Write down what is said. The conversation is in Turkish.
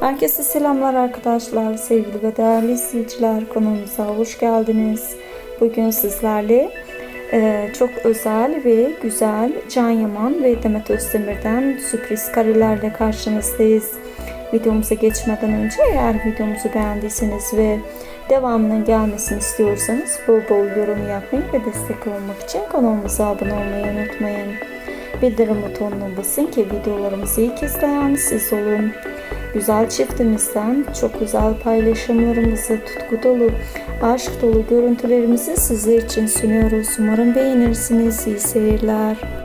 Herkese selamlar arkadaşlar, sevgili ve değerli izleyiciler. Konumuza hoş geldiniz. Bugün sizlerle e, çok özel ve güzel Can Yaman ve Demet Özdemir'den sürpriz karelerle karşınızdayız. Videomuza geçmeden önce eğer videomuzu beğendiyseniz ve devamının gelmesini istiyorsanız bol bol yorum yapmayı ve destek olmak için kanalımıza abone olmayı unutmayın. Bildirim butonuna basın ki videolarımızı ilk izleyen siz olun. Güzel çiftimizden çok güzel paylaşımlarımızı, tutku dolu, aşk dolu görüntülerimizi sizler için sunuyoruz. Umarım beğenirsiniz. İyi seyirler.